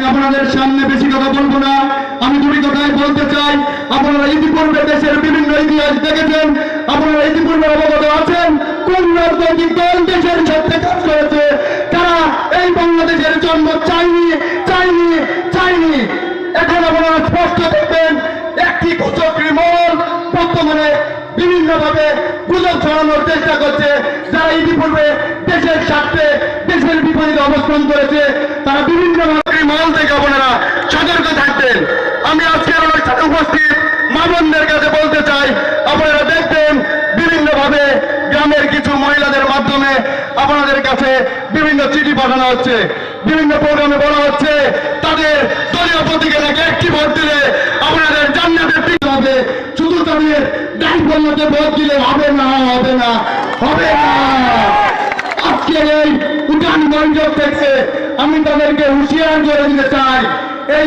আমি আপনাদের সামনে বেশি কথা বলব না। আমি দুটি কথাই বলতে চাই। আপনারা ইতিপূর্বে দেশের বিভিন্ন ইতিহাস দেখেছেন। আপনারা ইতিপূর্বে অবগত আছেন। কোন রাজনৈতিক দল দেশের স্বার্থে কাজ করেছে? তারা এই বাংলাদেশের জন্ম চাইনি চাইনি চাইনি এখন আপনারা স্পষ্ট দেখবেন, একটি কুচক্রী মহল বর্তমানে বিভিন্নভাবে গুজব ছড়ানোর চেষ্টা করছে। যারা ইতিপূর্বে দেশের স্বার্থে, দেশের বিপরীতে অবস্থান করেছে, তারা বিভিন্ন মহল থেকে আপনারা সতর্ক থাকবেন আমি আজকের অনুষ্ঠানে উপস্থিত মা বোনদের কাছে বলতে চাই আপনারা দেখবেন বিভিন্নভাবে গ্রামের কিছু মহিলাদের মাধ্যমে আপনাদের কাছে বিভিন্ন চিঠি পাঠানো হচ্ছে, বিভিন্ন প্রোগ্রামে বলা হচ্ছে, তাদের দলীয় প্রতীকে নাকি একটি ভোট দিলে আপনাদের জান্নাতের দিকে হবে। শুধু তাদের ডান বলতে ভোট দিলে হবে না হবে না হবে না। আজকের এই উঠান মঞ্চ থেকে আমি তাদেরকে হুঁশিয়ার করে দিতে চাই। এই